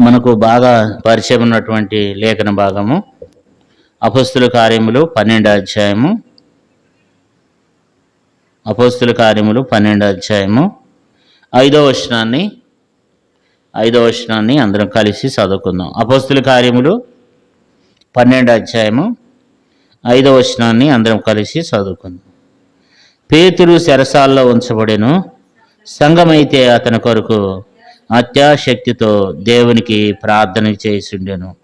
మనకు బాగా పరిచయం ఉన్నటువంటి లేఖన భాగము. అపస్తుల కార్యములు పన్నెండు అధ్యాయము. అపస్తుల కార్యములు పన్నెండు అధ్యాయము. ఐదో వచనాన్ని ఐదో వచనాన్ని అందరం కలిసి చదువుకుందాం. అపస్తుల కార్యములు పన్నెండు అధ్యాయము. ఐదో వచనాన్ని అందరం కలిసి చదువుకుందాం. పేతురు చెరసాల్లో ఉంచబడెను. సంఘమైతే అతని కొరకు అత్యాశక్తితో దేవునికి ప్రార్థన చేసిండెను.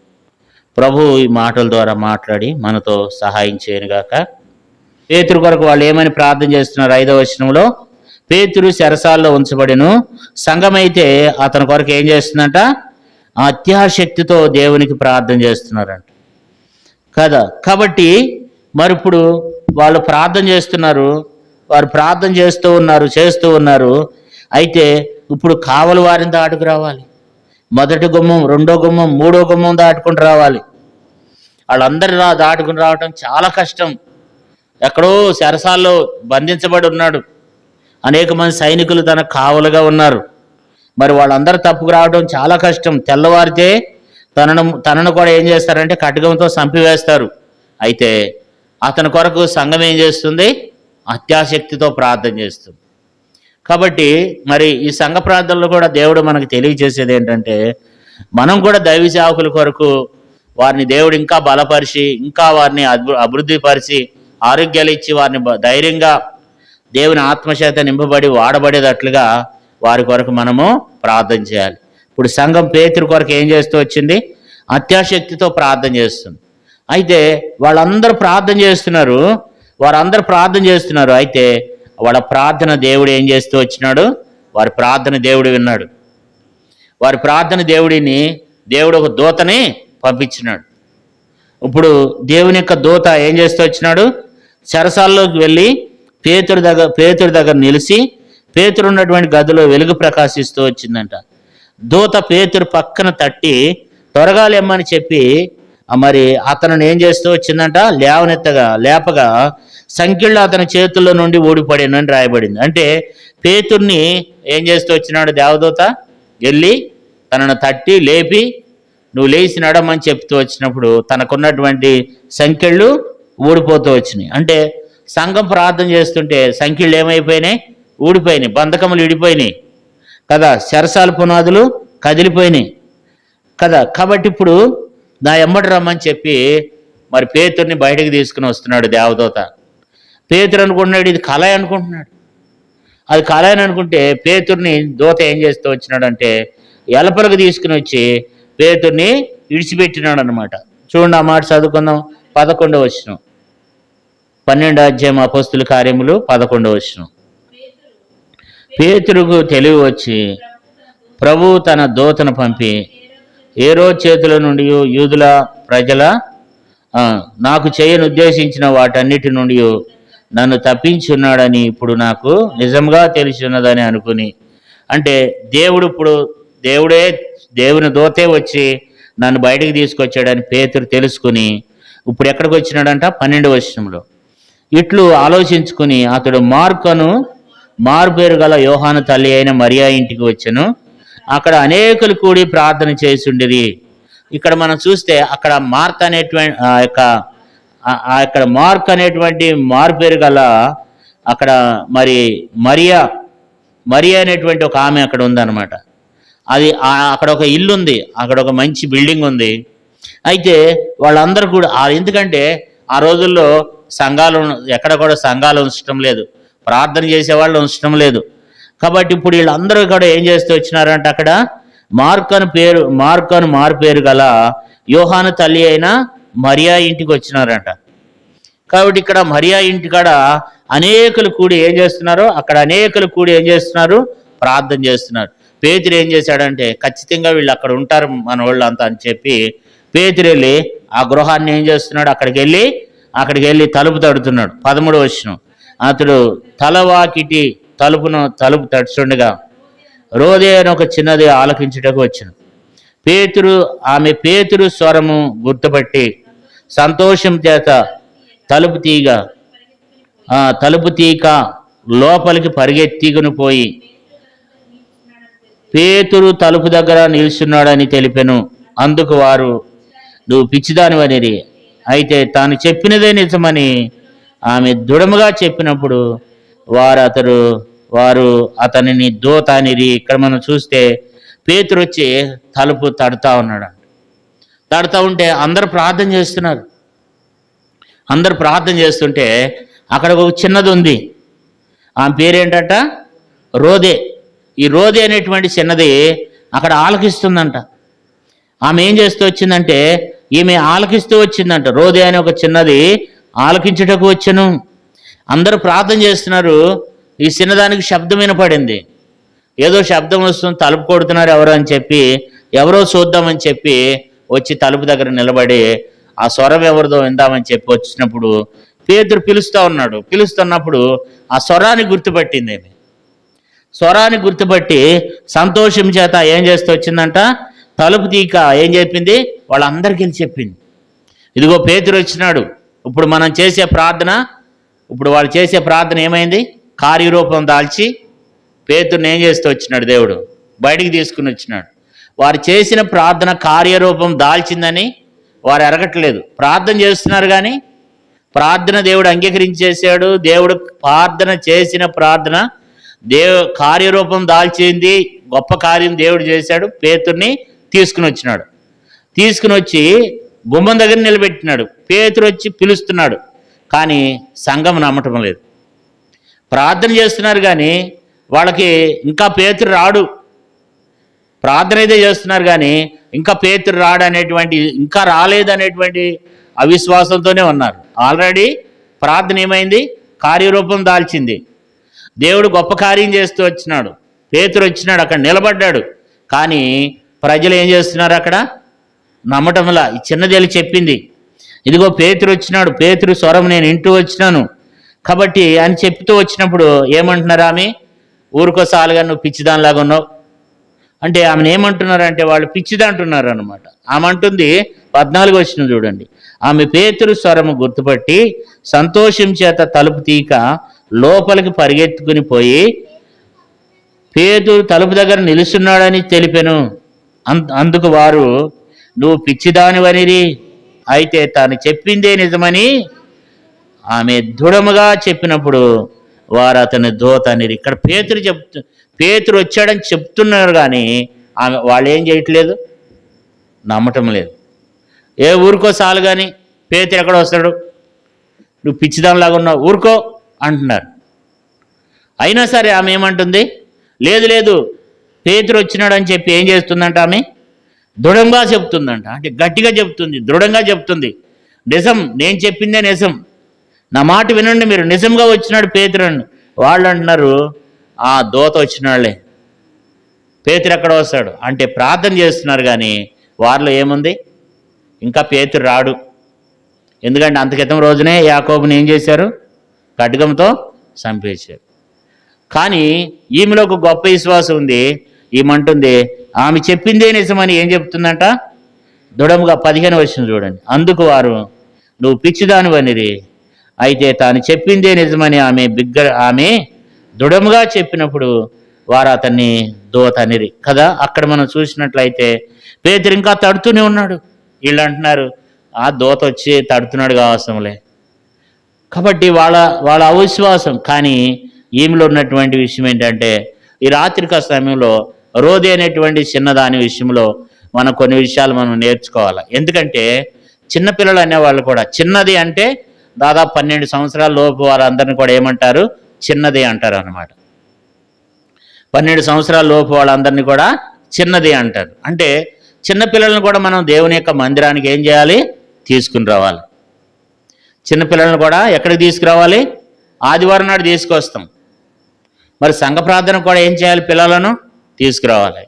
ప్రభు ఈ మాటల ద్వారా మాట్లాడి మనతో సహాయం చేయనుగాక. పేతురు కొరకు వాళ్ళు ఏమని ప్రార్థన చేస్తున్నారు? ఐదవ వచనంలో పేతురు శరసాల్లో ఉంచబడిను. సంఘమైతే అతని కొరకు ఏం చేస్తుందంట? అత్యాశక్తితో దేవునికి ప్రార్థన చేస్తున్నారంట. కదా? కాబట్టి మరి ఇప్పుడు వాళ్ళు ప్రార్థన చేస్తున్నారు వారు ప్రార్థన చేస్తూ ఉన్నారు చేస్తూ ఉన్నారు. అయితే ఇప్పుడు కావలి వారిని దాటుకు రావాలి. మొదటి గుమ్మం రెండో గుమ్మం మూడో గుమ్మం దాటుకుని రావాలి. వాళ్ళందరూ రా దాటుకుని రావటం చాలా కష్టం. ఎక్కడో సరసాల్లో బంధించబడి ఉన్నాడు. అనేక మంది సైనికులు తన కావలుగా ఉన్నారు. మరి వాళ్ళందరూ తప్పుకు రావడం చాలా కష్టం. తెల్లవారితే తనను తనను కూడా ఏం చేస్తారంటే ఖడ్గంతో చంపివేస్తారు. అయితే అతని కొరకు సంఘం ఏం చేస్తుంది? అత్యాశక్తితో ప్రార్థన చేస్తుంది. కాబట్టి మరి ఈ సంఘ ప్రార్థనలో కూడా దేవుడు మనకు తెలియజేసేది ఏంటంటే మనం కూడా దైవ సేవకుల కొరకు వారిని దేవుడు ఇంకా బలపరిచి ఇంకా వారిని అభి అభివృద్ధిపరిచి ఆరోగ్యాలు ఇచ్చి వారిని ధైర్యంగా దేవుని ఆత్మచేత నింపబడి వాడబడేటట్లుగా వారి కొరకు మనము ప్రార్థన చేయాలి. ఇప్పుడు సంఘం పేతురు కొరకు ఏం చేస్తూ వచ్చింది? అత్యాశక్తితో ప్రార్థన చేస్తుంది. అయితే వాళ్ళందరూ ప్రార్థన చేస్తున్నారు. వారందరూ ప్రార్థన చేస్తున్నారు. అయితే వాళ్ళ ప్రార్థన దేవుడు ఏం చేస్తూ వచ్చినాడు? వారి ప్రార్థన దేవుడు విన్నాడు. వారి ప్రార్థన దేవుడిని దేవుడు ఒక దూతని పంపించినాడు. ఇప్పుడు దేవుని యొక్క దూత ఏం చేస్తూ వచ్చినాడు? చెరసాల్లోకి వెళ్ళి పేతుడి దగ్గర పేతుడి దగ్గర నిలిచి పేతుడు ఉన్నటువంటి గదిలో వెలుగు ప్రకాశిస్తూ వచ్చిందంట. దూత పేతుడు పక్కన తట్టి త్వరగా లేమ్మని చెప్పి మరి అతను ఏం చేస్తూ వచ్చిందంట? లేవనెత్తగా లేపగా సంఖ్యలో అతని చేతుల్లో నుండి ఓడిపడాను అని రాయబడింది. అంటే పేతుర్ని ఏం చేస్తూ వచ్చినాడు దేవదూత? వెళ్ళి తనను తట్టి లేపి నువ్వు లేచి నడమని చెప్తూ వచ్చినప్పుడు తనకున్నటువంటి సంఖ్యలు ఊడిపోతూ వచ్చినాయి. అంటే సంఘం ప్రార్థన చేస్తుంటే సంఖ్యలు ఏమైపోయినాయి? ఊడిపోయినాయి. బంధకములు విడిపోయినాయి. కదా శరసాల పునాదులు కదిలిపోయినాయి. కదా కాబట్టి ఇప్పుడు నా ఎమ్మటి రమ్మని చెప్పి మరి పేతుర్ని బయటకు తీసుకుని వస్తున్నాడు దేవదూత. పేతురు అనుకుంటున్నాడు ఇది కళ అనుకుంటున్నాడు. అది కళ అని అనుకుంటే పేతుర్ని దూత ఏం చేస్తూ వచ్చినాడంటే ఎలపలకు తీసుకుని వచ్చి పేతుర్ని విడిచిపెట్టినాడు అనమాట చూడండి ఆ మాట చదువుకుందాం. పదకొండవ వచ్చిన పన్నెండు అధ్యాయం అపస్తుల కార్యములు పదకొండవ వచ్చిన పేతురుకు తెలివి వచ్చి ప్రభు తన దూతను పంపి ఏరో చేతుల నుండి యూదుల ప్రజల నాకు చేయను ఉద్దేశించిన వాటన్నిటి నుండి నన్ను తప్పించున్నాడని ఇప్పుడు నాకు నిజంగా తెలిసి అనుకుని అంటే దేవుడు ఇప్పుడు దేవుడే దేవుని దూతే వచ్చి నన్ను బయటికి తీసుకొచ్చాడని పేతురు తెలుసుకుని ఇప్పుడు ఎక్కడికి వచ్చినాడంట? పన్నెండు వర్షంలో ఇట్లు ఆలోచించుకుని అతడు మార్కను మారుపేరు గల యోహాను తల్లి అయిన మరియా ఇంటికి వచ్చను. అక్కడ అనేకులు కూడి ప్రార్థన చేసుండిరి ఇక్కడ మనం చూస్తే అక్కడ మార్క్ అనేటువంటి ఆ యొక్క అక్కడ మార్క్ అనేటువంటి మార్పేరు గల అక్కడ మరి మరియా మరియా అనేటువంటి ఒక ఆమె అక్కడ ఉందన్నమాట. అది అక్కడ ఒక ఇల్లు ఉంది అక్కడ ఒక మంచి బిల్డింగ్ ఉంది. అయితే వాళ్ళందరూ కూడా ఎందుకంటే ఆ రోజుల్లో సంఘాలు ఎక్కడ కూడా సంఘాలు ఉంచడం లేదు ప్రార్థన చేసేవాళ్ళు ఉంచడం లేదు. కాబట్టి ఇప్పుడు వీళ్ళందరూ కూడా ఏం చేస్తూ వచ్చినారంటే అక్కడ మార్క్ అని పేరు మార్క్ అని మారు పేరు గల యోహాను తల్లి అయిన మరియా ఇంటికి వచ్చినారంట. కాబట్టి ఇక్కడ మరియా ఇంటికాడ అనేకులు కూడి ఏం చేస్తున్నారు? అక్కడ అనేకులు కూడి ఏం చేస్తున్నారు? ప్రార్థన చేస్తున్నారు. పేతురు ఏం చేశాడంటే ఖచ్చితంగా వీళ్ళు అక్కడ ఉంటారు మన వాళ్ళు అంతా అని చెప్పి పేతురు వెళ్ళి ఆ గృహాన్ని ఏం చేస్తున్నాడు? అక్కడికి వెళ్ళి అక్కడికి వెళ్ళి తలుపు తడుతున్నాడు. పదమూడు వచ్చిన అతడు తలవాకిటి తలుపును తలుపు తడుచుండగా రోదే అని ఒక చిన్నది ఆలకించుటకు వచ్చాను. పేతురు ఆమె పేతురు స్వరము గుర్తుపట్టి సంతోషం చేత తలుపు తీగ తలుపు తీక లోపలికి పరిగెత్తికుని పోయి పేతురు తలుపు దగ్గర నిలుచున్నాడని తెలిపెను. అందుకు వారు నువ్వు పిచ్చిదానివనిరి. అయితే తాను చెప్పినదే నిజమని ఆమె దృఢముగా చెప్పినప్పుడు వారు అతడు వారు అతనిని దోతానిరి. ఇక్కడ మనం చూస్తే పేతురు వచ్చి తలుపు తడుతూ ఉన్నాడు తడుతూ ఉంటే అందరూ ప్రార్థన చేస్తున్నారు. అందరు ప్రార్థన చేస్తుంటే అక్కడ ఒక చిన్నది ఉంది. ఆమె పేరేంటట? రోదే. ఈ రోదే అనేటువంటి చిన్నది అక్కడ ఆలకిస్తుందంట. ఆమె ఏం చేస్తూ వచ్చిందంటే ఈమె ఆలకిస్తూ వచ్చిందంట. రోదే అనే ఒక చిన్నది ఆలకించుటకు వచ్చను. అందరూ ప్రార్థన చేస్తున్నారు. ఈ చిన్నదానికి శబ్దం వినపడింది. ఏదో శబ్దం వస్తుంది తలుపు కొడుతున్నారు ఎవరో అని చెప్పి ఎవరో చూద్దామని చెప్పి వచ్చి తలుపు దగ్గర నిలబడి ఆ స్వరం ఎవరిదో విందామని చెప్పి వచ్చినప్పుడు పేతురు పిలుస్తూ ఉన్నాడు. పిలుస్తున్నప్పుడు ఆ స్వరాన్ని గుర్తుపట్టింది ఆమె. స్వరాన్ని గుర్తుపట్టి సంతోషం చేత ఏం చేస్తూ వచ్చిందంట? తలుపు తీక ఏం చెప్పింది? వాళ్ళందరికీ వెళ్ళి చెప్పింది. ఇదిగో పేతురు వచ్చినాడు. ఇప్పుడు మనం చేసే ప్రార్థన ఇప్పుడు వాళ్ళు చేసే ప్రార్థన ఏమైంది? కార్యరూపం దాల్చి పేతుర్ని ఏం చేస్తూ వచ్చినాడు దేవుడు? బయటికి తీసుకుని వచ్చినాడు. వారు చేసిన ప్రార్థన కార్యరూపం దాల్చిందని వారు ఎరగట్లేదు. ప్రార్థన చేస్తున్నారు కానీ ప్రార్థన దేవుడు అంగీకరించేశాడు. దేవుడు ప్రార్థన చేసిన ప్రార్థన దేవు కార్యరూపం దాల్చింది. గొప్ప కార్యం దేవుడు చేశాడు. పేతుర్ని తీసుకుని వచ్చినాడు. తీసుకుని వచ్చి గుమ్మం దగ్గర నిలబెట్టినాడు. పేతురు వచ్చి పిలుస్తున్నాడు. కానీ సంఘం నమ్మటం లేదు. ప్రార్థన చేస్తున్నారు కానీ వాళ్ళకి ఇంకా పేతురు రాడు. ప్రార్థన అయితే చేస్తున్నారు కానీ ఇంకా పేతురు రాడు అనేటువంటి ఇంకా రాలేదనేటువంటి అవిశ్వాసంతోనే ఉన్నారు. ఆల్రెడీ ప్రార్థన ఏమైంది? కార్యరూపం దాల్చింది. దేవుడు గొప్ప కార్యం చేస్తూ వచ్చినాడు. పేతురు వచ్చినాడు అక్కడ నిలబడ్డాడు. కానీ ప్రజలు ఏం చేస్తున్నారు అక్కడ? నమ్మటంలా ఈ చిన్నదేలి చెప్పింది. ఇదిగో పేతురు వచ్చినాడు పేతురు స్వరం నేను ఇంటూ వచ్చినాను. కాబట్టి అని చెప్తూ వచ్చినప్పుడు ఏమంటున్నారు ఆమె? ఊరుకోసాలుగా నువ్వు పిచ్చిదానిలాగా ఉన్నావు. అంటే ఆమెను ఏమంటున్నారంటే వాళ్ళు పిచ్చిది అంటున్నారు అనమాట ఆమె అంటుంది పద్నాలుగు వచ్చిన చూడండి. ఆమె పేతురు స్వరము గుర్తుపట్టి సంతోషం చేత తలుపు తీక లోపలికి పరిగెత్తుకుని పోయి పేతురు తలుపు దగ్గర నిలుస్తున్నాడని తెలిపెను. అం- అందుకు వారు నువ్వు పిచ్చిదానివనిరి అయితే తాను చెప్పిందే నిజమని ఆమె దృఢముగా చెప్పినప్పుడు వారు అతని దోత అనేది ఇక్కడ పేతురు చెప్తు పేతురు వచ్చాడని చెప్తున్నారు కానీ ఆమె వాళ్ళు ఏం చేయట్లేదు? నమ్మటం లేదు. ఏ ఊరుకో చాలు కానీ పేతురు ఎక్కడ వస్తాడు? నువ్వు పిచ్చిదానిలాగా ఉన్నావు ఊరుకో అంటున్నారు. అయినా సరే ఆమె ఏమంటుంది? లేదు లేదు పేతురు వచ్చినాడు అని చెప్పి ఏం చేస్తుందంట ఆమె? దృఢంగా చెప్తుందంట. అంటే గట్టిగా చెప్తుంది దృఢంగా చెప్తుంది. నిజం నేను చెప్పిందే నిజం. నా మాట వినండి మీరు. నిజంగా వచ్చినాడు పేతురు వాళ్ళు అంటున్నారు ఆ దోత వచ్చినాడులే. పేతురు ఎక్కడ వస్తాడు? అంటే ప్రార్థన చేస్తున్నారు కానీ వారిలో ఏముంది? ఇంకా పేతురు రాడు. ఎందుకంటే అంత క్రితం రోజునే యాకోబుని ఏం చేశారు? ఖడ్గంతో చంపేశారు. కానీ ఈమెలో ఒక గొప్ప విశ్వాసం ఉంది. ఈమంటుంది ఆమె చెప్పిందే నిజమని ఏం చెప్తుందంట? దృఢముగా పదిహేను వచ్చింది చూడండి. అందుకు వారు నువ్వు పిచ్చిదానివనిరి అయితే తాను చెప్పిందే నిజమని ఆమె బిగ్గ ఆమె దృఢముగా చెప్పినప్పుడు వారు అతన్ని దోతనిరి. కదా? అక్కడ మనం చూసినట్లయితే పేదరు ఇంకా తడుతూనే ఉన్నాడు. వీళ్ళు అంటున్నారు ఆ దోత వచ్చి తడుతున్నాడు కావసంలే కాబట్టి వాళ్ళ వాళ్ళ అవిశ్వాసం. కానీ ఈమెలో ఉన్నటువంటి విషయం ఏంటంటే ఈ రాత్రిక సమయంలో రోది అనేటువంటి చిన్నదాని విషయంలో మనం కొన్ని విషయాలు మనం నేర్చుకోవాలి? ఎందుకంటే చిన్నపిల్లలు అనేవాళ్ళు కూడా చిన్నది అంటే దాదాపు పన్నెండు సంవత్సరాల లోపు వాళ్ళందరినీ కూడా ఏమంటారు? చిన్నది అంటారు అనమాట పన్నెండు సంవత్సరాల లోపు వాళ్ళందరినీ కూడా చిన్నది అంటారు. అంటే చిన్నపిల్లలను కూడా మనం దేవుని యొక్క మందిరానికి ఏం చేయాలి? తీసుకుని రావాలి. చిన్నపిల్లలను కూడా ఎక్కడికి తీసుకురావాలి? ఆదివారం నాడు తీసుకొస్తాం. మరి సంఘ ప్రార్థన కూడా ఏం చేయాలి పిల్లలను? తీసుకురావాలి.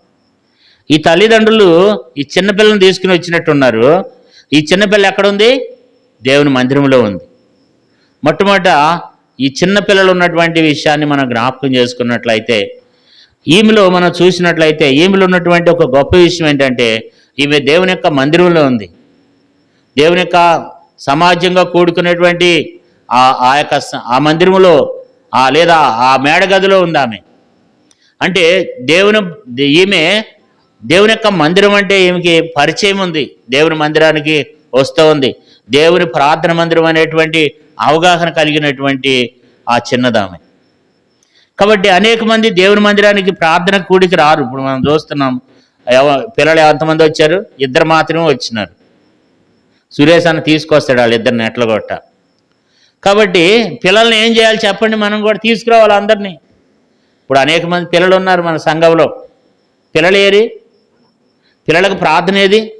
ఈ తల్లిదండ్రులు ఈ చిన్నపిల్లని తీసుకుని వచ్చినట్టున్నారు. ఈ చిన్నపిల్ల ఎక్కడుంది? దేవుని మందిరంలో ఉంది. మొట్టమొదట ఈ చిన్నపిల్లలు ఉన్నటువంటి విషయాన్ని మనం జ్ఞాపకం చేసుకున్నట్లయితే ఈమెలో మనం చూసినట్లయితే ఈమెలో ఉన్నటువంటి ఒక గొప్ప విషయం ఏంటంటే ఈమె దేవుని యొక్క మందిరంలో ఉంది. దేవుని యొక్క సమాజంగా కూడుకునేటువంటి ఆ ఆ యొక్క ఆ మందిరంలో ఆ లేదా ఆ మేడ గదిలో ఉంది ఆమె. అంటే దేవుని ఈమె దేవుని యొక్క మందిరం అంటే ఈమెకి పరిచయం ఉంది. దేవుని మందిరానికి వస్తూ ఉంది. దేవుని ప్రార్థన మందిరం అనేటువంటి అవగాహన కలిగినటువంటి ఆ చిన్నదామె. కాబట్టి అనేక మంది దేవుని మందిరానికి ప్రార్థన కూడికి రారు. ఇప్పుడు మనం చూస్తున్నాం ఎవ- పిల్లలు ఎంతమంది వచ్చారు? ఇద్దరు మాత్రమే వచ్చినారు. సురేష్ అన్న తీసుకొస్తాడు వాళ్ళిద్దరిని ఎట్ల కొట్ట. కాబట్టి పిల్లల్ని ఏం చేయాలి చెప్పండి? మనం కూడా తీసుకురావాలి అందరినీ. ఇప్పుడు అనేక మంది పిల్లలు ఉన్నారు మన సంఘంలో. పిల్లలు ఏరి? పిల్లలకు ప్రార్థన ఏది?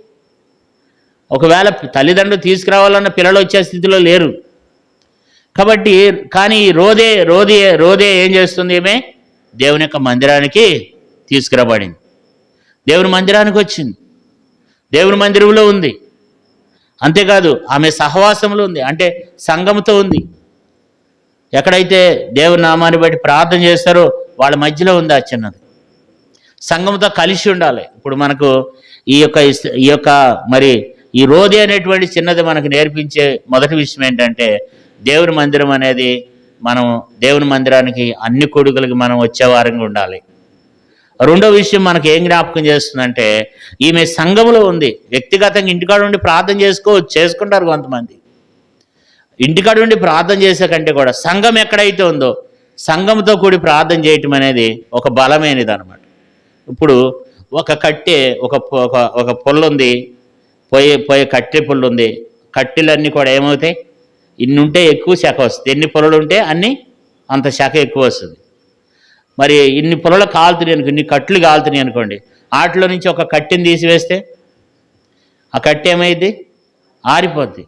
ఒకవేళ తల్లిదండ్రులు తీసుకురావాలన్న పిల్లలు వచ్చే స్థితిలో లేరు. కాబట్టి కానీ రోదే రోదే రోదే ఏం చేస్తుంది ఏమే దేవుని యొక్క మందిరానికి తీసుకురాబడింది. దేవుని మందిరానికి వచ్చింది. దేవుని మందిరంలో ఉంది. అంతేకాదు ఆమె సహవాసంలో ఉంది. అంటే సంఘంతో ఉంది. ఎక్కడైతే దేవుని నామాన్ని బట్టి ప్రార్థన చేస్తారో వాళ్ళ మధ్యలో ఉంది ఆ చిన్నది. సంఘంతో కలిసి ఉండాలి. ఇప్పుడు మనకు ఈ యొక్క ఈ యొక్క మరి ఈ రోజే అనేటువంటి చిన్నది మనకు నేర్పించే మొదటి విషయం ఏంటంటే దేవుని మందిరం అనేది మనం దేవుని మందిరానికి అన్ని కొడుకులకి మనం వచ్చేవారంగా ఉండాలి. రెండో విషయం మనకి ఏం జ్ఞాపకం చేస్తుందంటే ఈమె సంఘంలో ఉంది. వ్యక్తిగతంగా ఇంటికాడ ఉండి ప్రార్థన చేసుకో చేసుకుంటారు కొంతమంది. ఇంటికాడ ఉండి ప్రార్థన చేసే కంటే కూడా సంఘం ఎక్కడైతే ఉందో సంఘంతో కూడి ప్రార్థన చేయటం అనేది ఒక బలమైనది అనమాట ఇప్పుడు ఒక కట్టె ఒక ఒక ఒక పొల్లు ఉంది పోయే పోయే కట్టె పుల్లు ఉంది. కట్టెలన్నీ కూడా ఏమవుతాయి? ఇన్ని ఉంటే ఎక్కువ శాఖ వస్తుంది. ఎన్ని పొలలు ఉంటే అన్ని అంత శాఖ ఎక్కువ వస్తుంది. మరి ఇన్ని పొలలు కాలుతున్నాయి అనుకో ఇన్ని కట్లు కాలుతున్నాయి అనుకోండి వాటిలో నుంచి ఒక కట్టెని తీసివేస్తే ఆ కట్టె ఏమైంది ఆరిపోద్ది.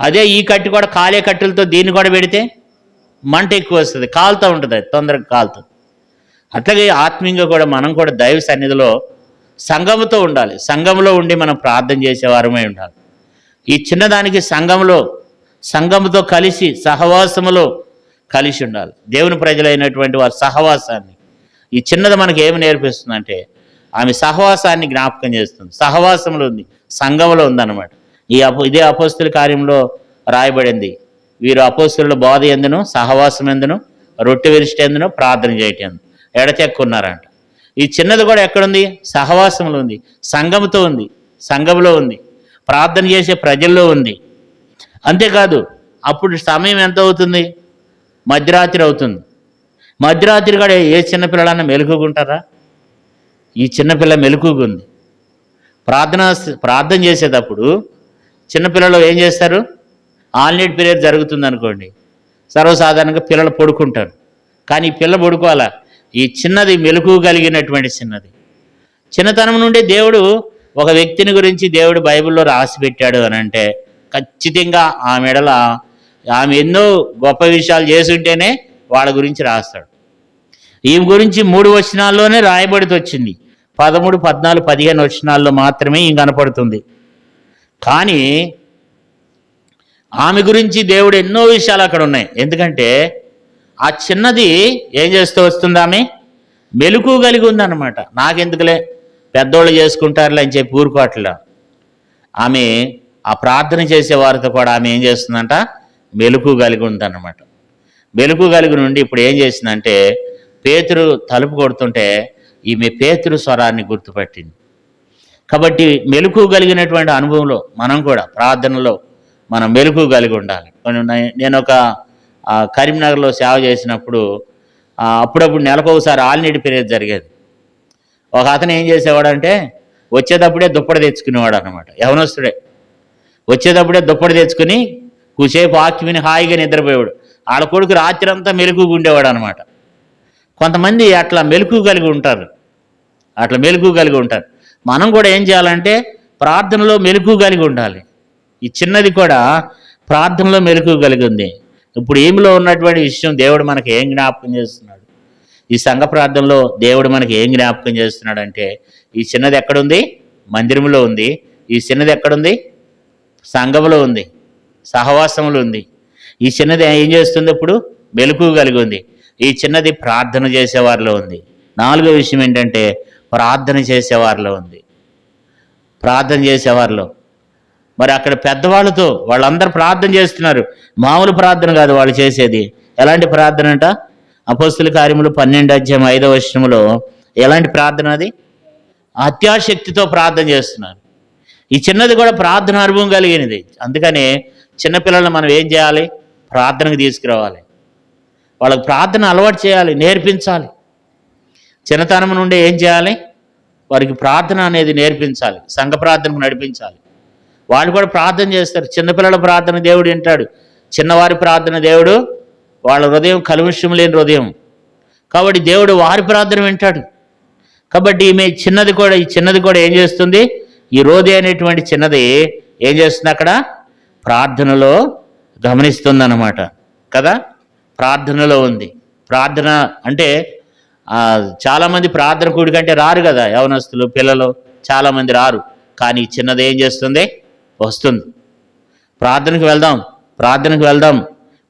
అదే ఈ కట్టి కూడా కాలే కట్టెలతో దీన్ని కూడా పెడితే మంట ఎక్కువ వస్తుంది. కాలుతూ ఉంటుంది అది తొందరగా కాలుతుంది. అట్లాగే ఆత్మీయంగా కూడా మనం కూడా దైవ సన్నిధిలో సంఘముతో ఉండాలి. సంఘంలో ఉండి మనం ప్రార్థన చేసేవారమై ఉండాలి. ఈ చిన్నదానికి సంఘంలో సంఘముతో కలిసి సహవాసములో కలిసి ఉండాలి. దేవుని ప్రజలైనటువంటి వారి సహవాసాన్ని. ఈ చిన్నది మనకి ఏమి నేర్పిస్తుందంటే ఆమె సహవాసాన్ని జ్ఞాపకం చేస్తుంది. సహవాసంలో ఉంది సంఘంలో ఉందన్నమాట. ఈ అపో ఇదే అపోస్తుల కార్యంలో రాయబడింది. వీరు అపోస్తుల బోధ ఎందును సహవాసం ఎందును రొట్టె విరిష్టెందును ప్రార్థన చేయటం ఎడచెక్కున్నారంట. ఈ చిన్నది కూడా ఎక్కడుంది? సహవాసంలో ఉంది. సంఘంతో ఉంది. సంఘంలో ఉంది. ప్రార్థన చేసే ప్రజల్లో ఉంది. అంతేకాదు అప్పుడు సమయం ఎంత అవుతుంది? మధ్యరాత్రి అవుతుంది. మధ్యరాత్రి కూడా ఏ చిన్నపిల్లలన్నా మెలుగుకుంటారా ఈ చిన్నపిల్ల మెలుగుకుంది ప్రార్థన ప్రార్థన చేసేటప్పుడు చిన్నపిల్లలు ఏం చేస్తారు? ఆల్ పీరియడ్ జరుగుతుంది అనుకోండి సర్వసాధారణంగా పిల్లలు పడుకుంటారు. కానీ ఈ పిల్ల పడుకోవాలా? ఈ చిన్నది మెలకు కలిగినటువంటి చిన్నది. చిన్నతనం నుండి దేవుడు ఒక వ్యక్తిని గురించి దేవుడు బైబిల్లో రాసి పెట్టాడు అని అంటే ఖచ్చితంగా ఆ మెడల ఆమె ఎన్నో గొప్ప విషయాలు చేసుంటేనే వాళ్ళ గురించి రాస్తాడు. ఈమె గురించి మూడు వచనాల్లోనే రాయబడితే వచ్చింది. పదమూడు పద్నాలుగు పదిహేను వచనాల్లో మాత్రమే ఈమె కనపడుతుంది. కానీ ఆమె గురించి దేవుడు ఎన్నో విషయాలు అక్కడ ఉన్నాయి. ఎందుకంటే ఆ చిన్నది ఏం చేస్తూ వస్తుందామె మెలకు కలిగి ఉందన్నమాట. నాకెందుకులే? పెద్దోళ్ళు చేసుకుంటారులే అని చెప్పి ఊరుకోవట్లే. ఆమె ఆ ప్రార్థన చేసే వారితో కూడా ఆమె ఏం చేస్తుందంట? మెలకు కలిగి ఉందన్నమాట. మెలకు కలిగి నుండి ఇప్పుడు ఏం చేసిందంటే పేతురు తలుపు కొడుతుంటే ఈమె పేతురు స్వరాన్ని గుర్తుపట్టింది. కాబట్టి మెలకు కలిగినటువంటి అనుభవంలో మనం కూడా ప్రార్థనలో మనం మెలకు కలిగి ఉండాలి. నేను ఒక కరీంనగర్లో సేవ చేసినప్పుడు అప్పుడప్పుడు నెలకు ఒకసారి ఆల్నీటి పీరియడ్ జరిగేది. ఒక అతను ఏం చేసేవాడంటే వచ్చేటప్పుడే దుప్పటి తెచ్చుకునేవాడు అనమాట యవనస్తుడే. వచ్చేటప్పుడే దుప్పటి తెచ్చుకుని కూసేపు ఆకి హాయిగా నిద్రపోయేవాడు. ఆడ కొడుకు రాత్రి అంతా ఉండేవాడు అనమాట కొంతమంది అట్లా మెలకు కలిగి ఉంటారు. అట్లా మెలకు కలిగి ఉంటారు. మనం కూడా ఏం చేయాలంటే ప్రార్థనలో మెలకు కలిగి ఉండాలి. ఈ చిన్నది కూడా ప్రార్థనలో మెలకు కలిగి ఉంది. ఇప్పుడు ఏమిలో ఉన్నటువంటి విషయం దేవుడు మనకి ఏం జ్ఞాపకం చేస్తున్నాడు? ఈ సంఘ ప్రార్థనలో దేవుడు మనకి ఏం జ్ఞాపకం చేస్తున్నాడు అంటే ఈ చిన్నది ఎక్కడుంది? మందిరంలో ఉంది. ఈ చిన్నది ఎక్కడుంది? సంఘంలో ఉంది. సహవాసంలో ఉంది. ఈ చిన్నది ఏం చేస్తుంది ఇప్పుడు? మెలకు కలిగి ఉంది. ఈ చిన్నది ప్రార్థన చేసేవారిలో ఉంది. నాలుగో విషయం ఏంటంటే ప్రార్థన చేసేవారిలో ఉంది. ప్రార్థన చేసేవారిలో మరి అక్కడ పెద్దవాళ్ళతో వాళ్ళందరూ ప్రార్థన చేస్తున్నారు. మామూలు ప్రార్థన కాదు వాళ్ళు చేసేది. ఎలాంటి ప్రార్థన అంట? అపోస్తుల కార్యములు పన్నెండు అధ్యాయం ఐదవ వర్షంలో ఎలాంటి ప్రార్థన అది? అత్యాశక్తితో ప్రార్థన చేస్తున్నారు. ఈ చిన్నది కూడా ప్రార్థన అనుభవం కలిగినది. అందుకని చిన్నపిల్లలను మనం ఏం చేయాలి? ప్రార్థనకు తీసుకురావాలి. వాళ్ళకి ప్రార్థన అలవాటు చేయాలి నేర్పించాలి. చిన్నతనం నుండి ఏం చేయాలి? వారికి ప్రార్థన అనేది నేర్పించాలి. సంఘ ప్రార్థనకు నడిపించాలి. వాళ్ళు కూడా ప్రార్థన చేస్తారు. చిన్నపిల్లల ప్రార్థన దేవుడు వింటాడు. చిన్నవారి ప్రార్థన దేవుడు వాళ్ళ హృదయం కలుషం లేని హృదయం. కాబట్టి దేవుడు వారి ప్రార్థన వింటాడు. కాబట్టి ఈమె చిన్నది కూడా ఈ చిన్నది కూడా ఏం చేస్తుంది? ఈ రోది అనేటువంటి చిన్నది ఏం చేస్తుంది అక్కడ? ప్రార్థనలో గమనిస్తుంది అన్నమాట కదా? ప్రార్థనలో ఉంది. ప్రార్థన అంటే చాలామంది ప్రార్థన కూడి కంటే రారు కదా యవనస్తులు పిల్లలు చాలామంది రారు. కానీ చిన్నది ఏం చేస్తుంది? వస్తుంది. ప్రార్థనకు వెళ్దాం ప్రార్థనకు వెళ్దాం.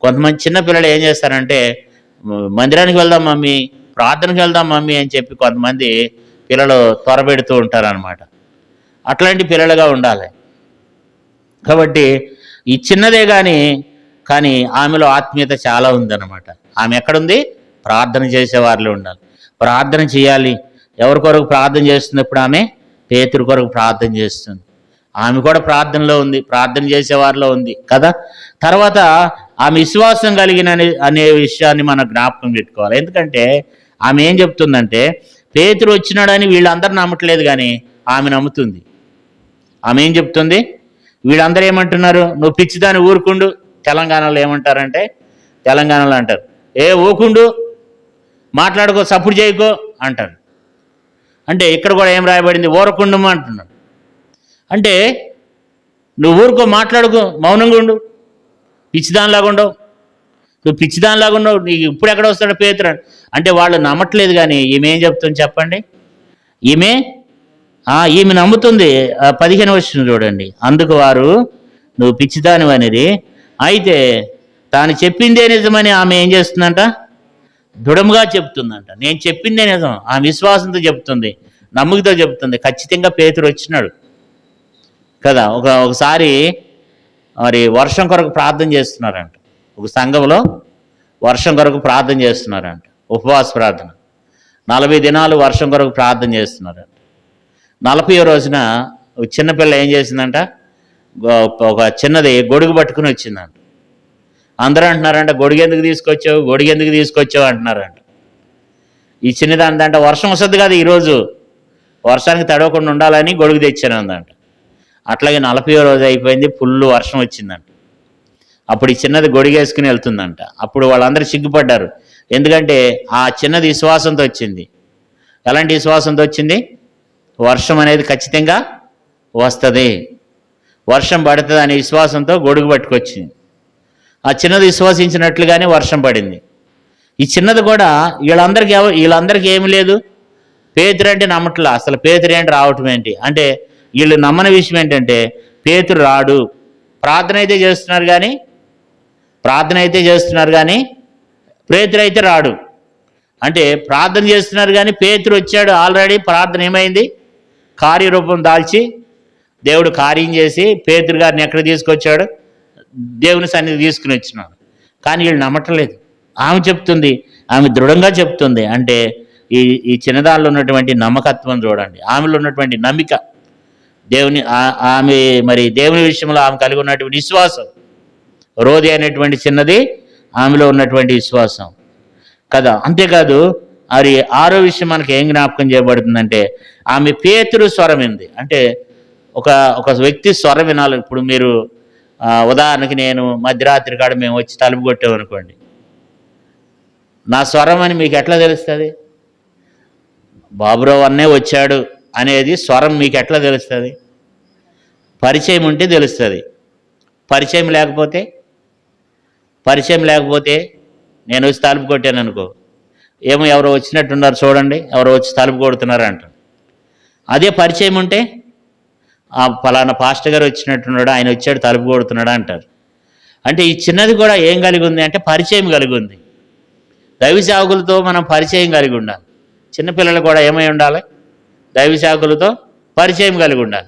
కొంతమంది చిన్న పిల్లలు ఏం చేస్తారంటే మందిరానికి వెళ్దాం మమ్మీ ప్రార్థనకు వెళ్దాం మమ్మీ అని చెప్పి కొంతమంది పిల్లలు త్వరబెడుతూ ఉంటారనమాట అట్లాంటి పిల్లలుగా ఉండాలి. కాబట్టి ఈ చిన్నదే కానీ కానీ ఆమెలో ఆత్మీయత చాలా ఉందన్నమాట. ఆమె ఎక్కడుంది? ప్రార్థన చేసేవారిలో ఉండాలి. ప్రార్థన చేయాలి. ఎవరి కొరకు ప్రార్థన చేస్తున్నప్పుడు ఆమె? పేతురు కొరకు ప్రార్థన చేస్తుంది. ఆమె కూడా ప్రార్థనలో ఉంది ప్రార్థన చేసేవారిలో ఉంది కదా? తర్వాత ఆమె విశ్వాసం కలిగిన అనే- విషయాన్ని మనం జ్ఞాపకం పెట్టుకోవాలి. ఎందుకంటే ఆమె ఏం చెప్తుందంటే పేతురు వచ్చినాడని వీళ్ళందరూ నమ్మట్లేదు కానీ ఆమె నమ్ముతుంది. ఆమె ఏం చెప్తుంది? వీళ్ళందరూ ఏమంటున్నారు? నువ్వు పిచ్చిదాన్ని ఊరుకుండు. తెలంగాణలో ఏమంటారంటే తెలంగాణలో అంటారు ఏ ఊకుండు మాట్లాడుకో సపోర్ట్ చేయకో అంటారు. అంటే ఇక్కడ కూడా ఏం రాయబడింది? ఊరకుండము అంటున్నాడు. అంటే నువ్వు ఊరుకో మాట్లాడుకో మౌనంగా ఉండు. పిచ్చిదానిలాగా ఉండవు. నువ్వు పిచ్చిదానిలాగా ఉండవు. నీకు ఇప్పుడు ఎక్కడ వస్తాడు పేతురు? అంటే వాళ్ళు నమ్మట్లేదు కానీ ఈమె ఏం చెప్తుంది చెప్పండి? ఈమె ఈమె నమ్ముతుంది. పదిహేను వచ్చిన చూడండి. అందుకు వారు నువ్వు పిచ్చిదాని అనేది అయితే తాను చెప్పిందే నిజమని ఆమె ఏం చేస్తుందంట? దృఢముగా చెప్తుందంట. నేను చెప్పిందే నిజం. ఆ విశ్వాసంతో చెప్తుంది. నమ్మకతో చెప్తుంది. ఖచ్చితంగా పేతురు వచ్చినాడు. కదా ఒక ఒకసారి మరి వర్షం కొరకు ప్రార్థన చేస్తున్నారంట. ఒక సంఘంలో వర్షం కొరకు ప్రార్థన చేస్తున్నారంట. ఉపవాస ప్రార్థన. నలభై దినాలు వర్షం కొరకు ప్రార్థన చేస్తున్నారంట. నలభై రోజున ఒక చిన్నపిల్ల ఏం చేసిందంట? ఒక చిన్నది గొడుగు పట్టుకుని వచ్చిందంట. అందరూ అంటున్నారంట గొడుగు ఎందుకు తీసుకొచ్చావు? గొడుగు ఎందుకు తీసుకొచ్చావు? అంటున్నారంట. ఈ చిన్నదానిదంట వర్షం వస్తుంది కదా ఈరోజు. వర్షానికి తడవకుండా ఉండాలని గొడుగు తెచ్చాను అందంట అట్లాగే నలభై రోజు అయిపోయింది ఫుల్ వర్షం వచ్చిందంట. అప్పుడు ఈ చిన్నది గొడిగేసుకుని వెళ్తుందంట. అప్పుడు వాళ్ళందరూ సిగ్గుపడ్డారు. ఎందుకంటే ఆ చిన్నది విశ్వాసంతో వచ్చింది. ఎలాంటి విశ్వాసంతో వచ్చింది? వర్షం అనేది ఖచ్చితంగా వస్తుంది. వర్షం పడుతుంది అనే విశ్వాసంతో గొడుగు పట్టుకొచ్చింది. ఆ చిన్నది విశ్వసించినట్లుగానే వర్షం పడింది. ఈ చిన్నది కూడా వీళ్ళందరికీ వీళ్ళందరికీ ఏమి లేదు. పేతురు అంటే నమ్మట్లా. అసలు పేతురు ఏంటి? రావటం ఏంటి? అంటే వీళ్ళు నమ్మని విషయం ఏంటంటే పేతురు రాడు. ప్రార్థన అయితే చేస్తున్నారు కానీ ప్రార్థన అయితే చేస్తున్నారు కానీ పేతురు అయితే రాడు. అంటే ప్రార్థన చేస్తున్నారు కానీ పేతురు వచ్చాడు ఆల్రెడీ ప్రార్థన ఏమైంది? కార్యరూపం దాల్చి దేవుడు కార్యం చేసి పేతురు గారిని ఎక్కడ తీసుకొచ్చాడు? దేవుని సన్నిధి తీసుకుని వచ్చినాడు. కానీ వీళ్ళు నమ్మట్లేదు ఆమె చెప్తుంది ఆమె దృఢంగా చెప్తుంది అంటే ఈ ఈ చిన్నదానిలో ఉన్నటువంటి నమ్మకత్వం చూడండి. ఆమెలో ఉన్నటువంటి నమ్మిక. దేవుని ఆమె మరి దేవుని విషయంలో ఆమె కలిగి ఉన్నటువంటి విశ్వాసం. రోది అనేటువంటి చిన్నది ఆమెలో ఉన్నటువంటి విశ్వాసం. కదా అంతేకాదు మరి ఆరో విషయం మనకి ఏం జ్ఞాపకం చేయబడుతుందంటే ఆమె పేతురు స్వరం ఏంది? అంటే ఒక ఒక వ్యక్తి స్వరం వినాలి. ఇప్పుడు మీరు ఉదాహరణకి నేను మధ్యరాత్రి కాడ మేము వచ్చి తలుపు కొట్టామనుకోండి నా స్వరం అని మీకు ఎట్లా తెలుస్తుంది? బాబురావు అన్నే వచ్చాడు. అనేది స్వరం మీకు ఎట్లా తెలుస్తుంది? పరిచయం ఉంటే తెలుస్తుంది. పరిచయం లేకపోతే? పరిచయం లేకపోతే నేను వచ్చి తలుపు కొట్టాను అనుకో. ఏమో ఎవరో వచ్చినట్టున్నారు చూడండి ఎవరో వచ్చి తలుపు కొడుతున్నారు అంటారు. అదే పరిచయం ఉంటే ఆ ఫలానా పాస్టర్ గారు వచ్చినట్టున్నాడు ఆయన వచ్చాడు తలుపు కొడుతున్నాడు అంటారు. అంటే ఈ చిన్నది కూడా ఏం కలిగి ఉంది అంటే పరిచయం కలిగి ఉంది. దైవ సేవకులతో మనం పరిచయం కలిగి ఉండాలి. చిన్నపిల్లలు కూడా ఏమై ఉండాలి? దైవ పరిచయం కలిగి ఉండాలి.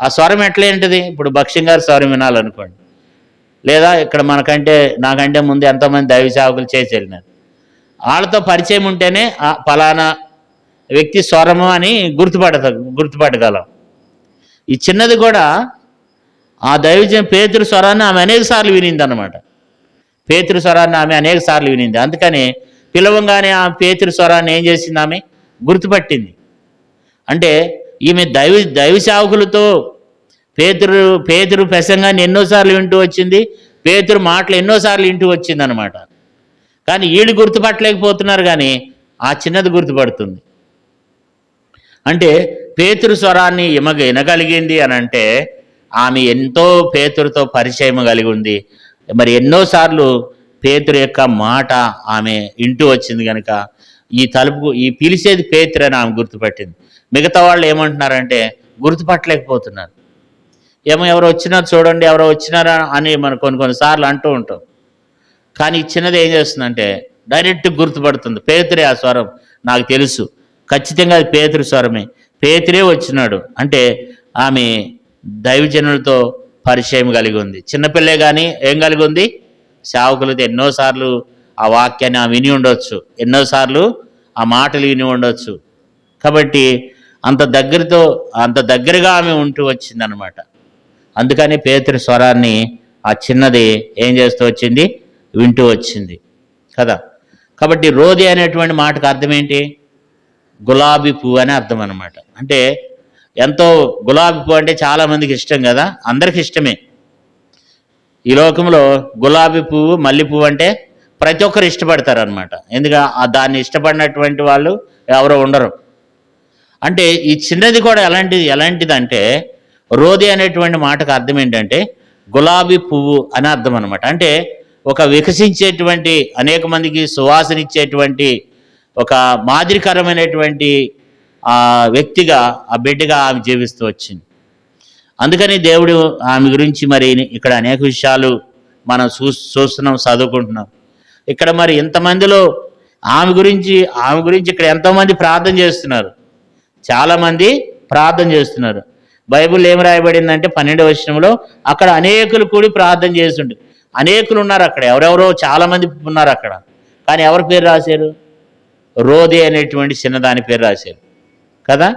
ఆ స్వరం ఎట్లా ఏంటిది ఇప్పుడు భక్ష్యం గారి స్వరం వినాలనుకోండి. లేదా ఇక్కడ మనకంటే నాకంటే ముందు ఎంతోమంది దైవ సేవకులు చేసి వెళ్ళినారు. వాళ్ళతో పరిచయం ఉంటేనే ఆ పలానా వ్యక్తి స్వరము అని గుర్తుపడత గుర్తుపట్టగలం. ఈ చిన్నది కూడా ఆ దైవజన పేతురు స్వరాన్ని ఆమె అనేక సార్లు వినింది అనమాట పేతురు స్వరాన్ని ఆమె అనేక సార్లు వినింది. అందుకని పిలవంగానే ఆ పేతురు స్వరాన్ని ఏం చేసింది ఆమె? గుర్తుపట్టింది. అంటే ఈమె దైవ దైవ సేవకులతో పేతురు పేతురు ప్రసంగాన్ని ఎన్నోసార్లు వింటూ వచ్చింది పేతురు మాటలు ఎన్నోసార్లు వింటూ వచ్చింది అనమాట కానీ వీళ్ళు గుర్తుపట్టలేకపోతున్నారు కానీ ఆ చిన్నది గుర్తుపడుతుంది. అంటే పేతురు స్వరాన్ని ఇమగ వినగలిగింది అని అంటే ఆమె ఎంతో పేతురుతో పరిచయం కలిగి ఉంది. మరి ఎన్నోసార్లు పేతురు యొక్క మాట ఆమె ఇంటూ వచ్చింది కనుక ఈ తలుపు ఈ పిలిచేది పేతురు అని ఆమె గుర్తుపట్టింది. మిగతా వాళ్ళు ఏమంటున్నారంటే గుర్తుపట్టలేకపోతున్నారు. ఏమో ఎవరో వచ్చినారు చూడండి ఎవరో వచ్చినారా అని మనం కొన్ని కొన్నిసార్లు అంటూ ఉంటాం. కానీ చిన్నది ఏం చేస్తుందంటే డైరెక్ట్ గుర్తుపడుతుంది. పేతురే ఆ స్వరం నాకు తెలుసు. ఖచ్చితంగా అది పేతురు స్వరమే. పేతురే వచ్చినాడు. అంటే ఆమె దైవజనులతో పరిచయం కలిగి ఉంది. చిన్నపిల్లే కానీ ఏం కలిగి ఉంది? సేవకులతో ఎన్నోసార్లు ఆ వాక్యాన్ని ఆమె విని ఉండొచ్చు. ఎన్నోసార్లు ఆ మాటలు విని ఉండొచ్చు. కాబట్టి అంత దగ్గరతో అంత దగ్గరగా ఆమె ఉంటూ వచ్చిందనమాట అందుకని పేతురు స్వరాన్ని ఆ చిన్నది ఏం చేస్తూ వచ్చింది? వింటూ వచ్చింది. కదా? కాబట్టి రోది అనేటువంటి మాటకు అర్థం ఏంటి? గులాబీ పువ్వు అని అర్థం అనమాట అంటే ఎంతో గులాబీ పువ్వు అంటే చాలామందికి ఇష్టం కదా? అందరికి ఇష్టమే. ఈ లోకంలో గులాబీ పువ్వు మల్లె పువ్వు అంటే ప్రతి ఒక్కరు ఇష్టపడతారు అనమాట ఎందుకంటే దాన్ని ఇష్టపడినటువంటి వాళ్ళు ఎవరో ఉండరు. అంటే ఈ చిన్నది కూడా ఎలాంటిది ఎలాంటిదంటే రోది అనేటువంటి మాటకు అర్థం ఏంటంటే గులాబీ పువ్వు అని అర్థం అనమాట అంటే ఒక వికసించేటువంటి అనేక మందికి సువాసన ఇచ్చేటువంటి ఒక మాదిరికరమైనటువంటి ఆ వ్యక్తిగా ఆ బిడ్డగా ఆమె జీవిస్తూ వచ్చింది. అందుకని దేవుడు ఆమె గురించి మరి ఇక్కడ అనేక విషయాలు మనం చూ చూస్తున్నాం చదువుకుంటున్నాం. ఇక్కడ మరి ఇంతమందిలో ఆమె గురించి ఆమె గురించి ఇక్కడ ఎంతోమంది ప్రార్థన చేస్తున్నారు. చాలామంది ప్రార్థన చేస్తున్నారు. బైబిల్ ఏం రాయబడిందంటే పన్నెండవ వచనంలో అక్కడ అనేకులు కూడి ప్రార్థన చేస్తుండే అనేకులు ఉన్నారు అక్కడ ఎవరెవరో చాలామంది ఉన్నారు అక్కడ. కానీ ఎవరి పేరు రాశారు? రోదే అనేటువంటి చిన్నదాని పేరు రాశారు. కదా?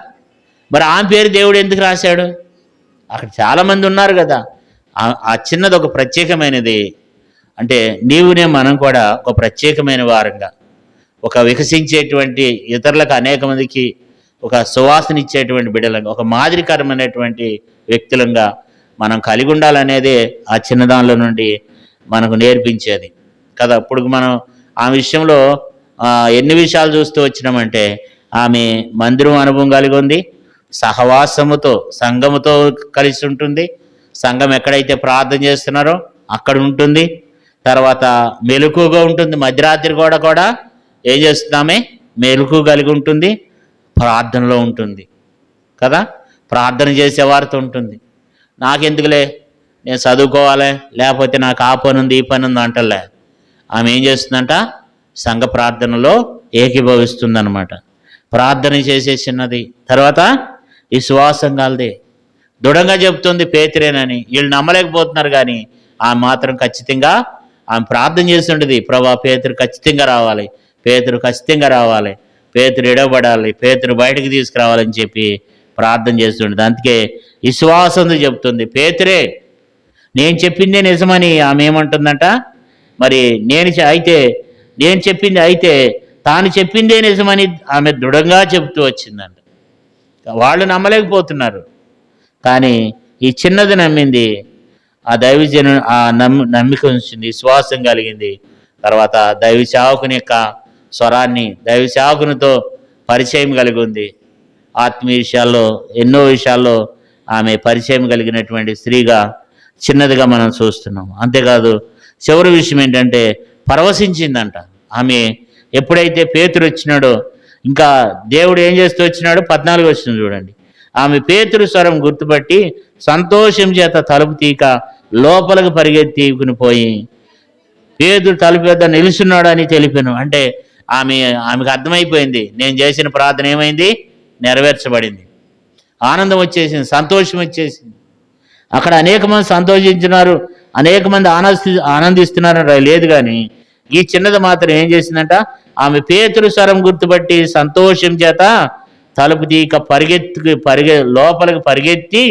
మరి ఆమె పేరు దేవుడు ఎందుకు రాశాడు? అక్కడ చాలామంది ఉన్నారు కదా. ఆ- ఆ చిన్నది ఒక ప్రత్యేకమైనది. అంటే నీవునే మనం కూడా ఒక ప్రత్యేకమైన వారంగా ఒక వికసించేటువంటి ఇతరులకు అనేక మందికి ఒక సువాసన ఇచ్చేటువంటి బిడ్డలంగా ఒక మాదిరికరమైనటువంటి వ్యక్తులంగా మనం కలిగి ఉండాలనేదే ఆ చిన్నదానిలో నుండి మనకు నేర్పించేది. కదా అప్పుడు మనం ఆ విషయంలో ఎన్ని విషయాలు చూస్తూ వచ్చినామంటే ఆమె మందిరం అనుభవం కలిగి ఉంది సహవాసముతో సంఘముతో కలిసి ఉంటుంది సంఘం ఎక్కడైతే ప్రార్థన చేస్తున్నారో అక్కడ ఉంటుంది తర్వాత మెలకుగా ఉంటుంది మధ్యరాత్రి కూడా కూడా ఏం చేస్తున్నామే మెలకు కలిగి ఉంటుంది ప్రార్థనలో ఉంటుంది. కదా? ప్రార్థన చేసేవారితో ఉంటుంది. నాకెందుకులే? నేను చదువుకోవాలి లేకపోతే నాకు ఆ పని ఉంది ఈ పని ఉంది అంటలే. ఆమె ఏం చేస్తుందంట? సంఘ ప్రార్థనలో ఏకీభవిస్తుందన్నమాట. ప్రార్థన చేసే చిన్నది. తర్వాత ఈ సువాసం దృఢంగా చెప్తుంది పేతురేనని. వీళ్ళు నమ్మలేకపోతున్నారు కానీ ఆమె మాత్రం ఖచ్చితంగా ఆమె ప్రార్థన చేస్తుంటుంది. ప్రభా పేతురు ఖచ్చితంగా రావాలి. పేతురు ఖచ్చితంగా రావాలి. పేతురు ఇడవబడాలి పేతురు బయటకు తీసుకురావాలని చెప్పి ప్రార్థన చేస్తుండేది. అందుకే విశ్వాసంతో చెప్తుంది పేతురే నేను చెప్పిందే నిజమని ఆమె ఏమంటుందంట? మరి నేను అయితే నేను చెప్పింది అయితే తాను చెప్పిందే నిజమని ఆమె దృఢంగా చెబుతూ వచ్చిందంట. వాళ్ళు నమ్మలేకపోతున్నారు. కానీ ఈ చిన్నది నమ్మింది ఆ దైవజను ఆ నమ్మి నమ్మిక ఉంచింది విశ్వాసం కలిగింది. తర్వాత దైవ సేవకుని యొక్క స్వరాన్ని దైవ సేవకునితో పరిచయం కలిగి ఉంది. ఆత్మీయ విషయాల్లో ఎన్నో విషయాల్లో ఆమె పరిచయం కలిగినటువంటి స్త్రీగా చిన్నదిగా మనం చూస్తున్నాం. అంతేకాదు చివరి విషయం ఏంటంటే పరవశించిందంట. ఆమె ఎప్పుడైతే పేతురు వచ్చినాడో ఇంకా దేవుడు ఏం చేస్తూ వచ్చినాడో? పద్నాలుగు వచ్చింది చూడండి. ఆమె పేతురు స్వరం గుర్తుపట్టి సంతోషం చేత తలుపు తీక లోపలికి పరిగెత్తికుని పోయి పేదరు తలుపు వద్ద నిలుచున్నాడని అని తెలిపాను. అంటే ఆమె ఆమెకు అర్థమైపోయింది. నేను చేసిన ప్రార్థన ఏమైంది? నెరవేర్చబడింది. ఆనందం వచ్చేసింది సంతోషం వచ్చేసింది. అక్కడ అనేక మంది సంతోషించినారు అనేక మంది ఆనంది ఆనందిస్తున్నారు లేదు కానీ ఈ చిన్నది మాత్రం ఏం చేసిందంట? ఆమె పేతురు స్వరం గుర్తుపట్టి సంతోషం చేత తలుపు తీక పరిగెత్తుకు పరిగె లోపలికి పరిగెత్తి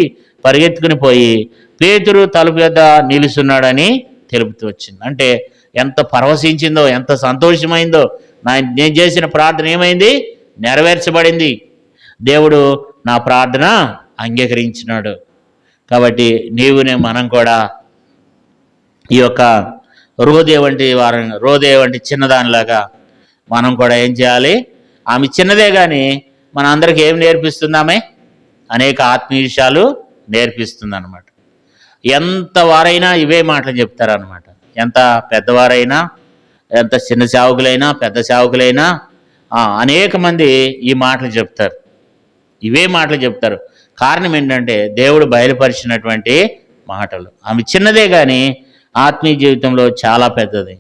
పరిగెత్తుకుని పోయి పేతురు తలుపు యొద్ద నిలుస్తున్నాడని తెలుపుతూ వచ్చింది. అంటే ఎంత పరవశించిందో ఎంత సంతోషమైందో నేను చేసిన ప్రార్థన ఏమైంది? నెరవేర్చబడింది. దేవుడు నా ప్రార్థన అంగీకరించినాడు. కాబట్టి నీవునే మనం కూడా ఈ యొక్క రోదే వంటి వారి రోదే వంటి చిన్నదానిలాగా మనం కూడా ఏం చేయాలి? ఆమె చిన్నదే కానీ మన అందరికి ఏం నేర్పిస్తుందామే? అనేక ఆత్మీయ విషయాలు నేర్పిస్తుంది అనమాట ఎంత వారైనా ఇవే మాటలు చెప్తారనమాట ఎంత పెద్దవారైనా ఎంత చిన్న సేవకులైనా పెద్ద సేవకులైనా అనేక మంది ఈ మాటలు చెప్తారు. ఇవే మాటలు చెప్తారు. కారణం ఏంటంటే దేవుడు బయలుపరిచినటువంటి మాటలు. ఆమె చిన్నదే కానీ ఆత్మీయ జీవితంలో చాలా పెద్దది.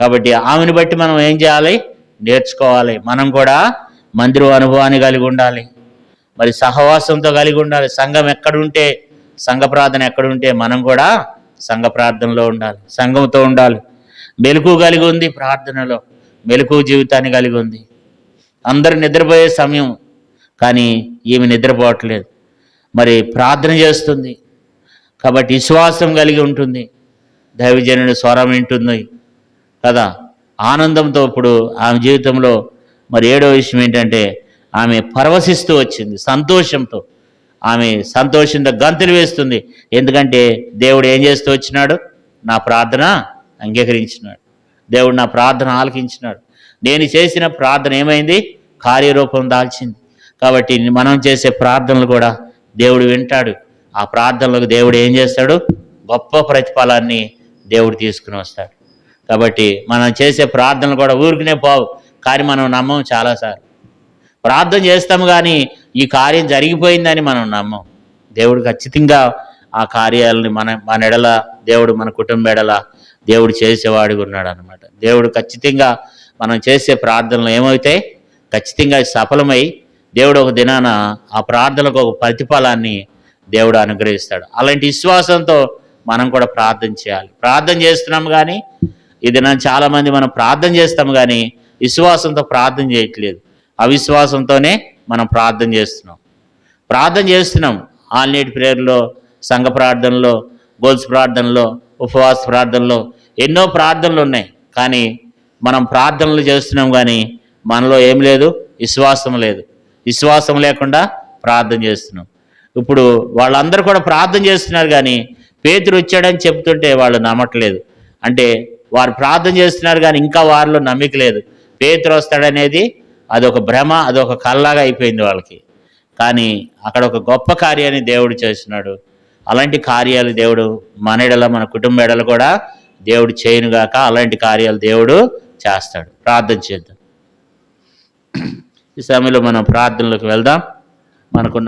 కాబట్టి ఆమెను బట్టి మనం ఏం చేయాలి? నేర్చుకోవాలి. మనం కూడా మందిరం అనుభవాన్ని కలిగి ఉండాలి. మరి సహవాసంతో కలిగి ఉండాలి. సంఘం ఎక్కడుంటే సంఘ ప్రార్థన ఎక్కడుంటే మనం కూడా సంఘ ప్రార్థనలో ఉండాలి. సంఘంతో ఉండాలి. మెలకు కలిగి ఉంది ప్రార్థనలో మెలకు జీవితాన్ని కలిగి ఉంది. అందరు నిద్రపోయే సమయం కానీ ఈమె నిద్రపోవట్లేదు. మరి ప్రార్థన చేస్తుంది. కాబట్టి విశ్వాసం కలిగి ఉంటుంది. దైవజనుడి స్వరం వింటుంది కదా. ఆనందంతో ఇప్పుడు ఆమె జీవితంలో మరి ఏడో విషయం ఏంటంటే ఆమె పరవశిస్తూ వచ్చింది సంతోషంతో. ఆమె సంతోషంతో గంతులు వేస్తుంది. ఎందుకంటే దేవుడు ఏం చేస్తూ వచ్చినాడు? నా ప్రార్థన అంగీకరించినాడు. దేవుడు నా ప్రార్థన ఆలకించినాడు. నేను చేసిన ప్రార్థన ఏమైంది? కార్యరూపం దాల్చింది. కాబట్టి మనం చేసే ప్రార్థనలు కూడా దేవుడు వింటాడు. ఆ ప్రార్థనలకు దేవుడు ఏం చేస్తాడు? గొప్ప ప్రతిఫలాన్ని దేవుడు తీసుకుని వస్తాడు. కాబట్టి మనం చేసే ప్రార్థనలు కూడా ఊరికనే పోవు. కానీ మనం నమ్మం చాలాసార్లు. ప్రార్థన చేస్తాము కానీ ఈ కార్యం జరిగిపోయిందని మనం నమ్మం. దేవుడు ఖచ్చితంగా ఆ కార్యాలని మన మన ఎడల దేవుడు మన కుటుంబ ఎడల దేవుడు చేసేవాడిగా ఉన్నాడు అనమాట దేవుడు ఖచ్చితంగా మనం చేసే ప్రార్థనలు ఏమవుతాయి ఖచ్చితంగా సఫలమై దేవుడు ఒక దినాన ఆ ప్రార్థనలకు ఒక ప్రతిఫలాన్ని దేవుడు అనుగ్రహిస్తాడు. అలాంటి విశ్వాసంతో మనం కూడా ప్రార్థన చేయాలి. ప్రార్థన చేస్తున్నాం కానీ ఈ దినాన్ని చాలామంది మనం ప్రార్థన చేస్తాం కానీ విశ్వాసంతో ప్రార్థన చేయట్లేదు. అవిశ్వాసంతోనే మనం ప్రార్థన చేస్తున్నాం. ప్రార్థన చేస్తున్నాం. ఆల్నేటి ప్రేయర్లో సంఘ ప్రార్థనలో గోల్స్ ప్రార్థనలో ఉపవాస ప్రార్థనలో ఎన్నో ప్రార్థనలు ఉన్నాయి. కానీ మనం ప్రార్థనలు చేస్తున్నాం కానీ మనలో ఏం లేదు విశ్వాసం లేదు. విశ్వాసం లేకుండా ప్రార్థన చేస్తున్నాం. ఇప్పుడు వాళ్ళందరూ కూడా ప్రార్థన చేస్తున్నారు కానీ పేతురు వచ్చాడని చెప్తుంటే వాళ్ళు నమ్మట్లేదు. అంటే వారు ప్రార్థన చేస్తున్నారు కానీ ఇంకా వారిలో నమ్మిక లేదు. పేతురు వస్తాడనేది అదొక భ్రమ అదొక కల్లాగా అయిపోయింది వాళ్ళకి. కానీ అక్కడ ఒక గొప్ప కార్యాన్ని దేవుడు చేస్తున్నాడు. అలాంటి కార్యాలు దేవుడు మన ఎడల మన కుటుంబ ఎడల కూడా దేవుడు చేయనుగాక అలాంటి కార్యాలు దేవుడు చేస్తాడు. ప్రార్థన చేద్దాం. ఈ సమయంలో మనం ప్రార్థనలోకి వెళ్దాం. మనకున్న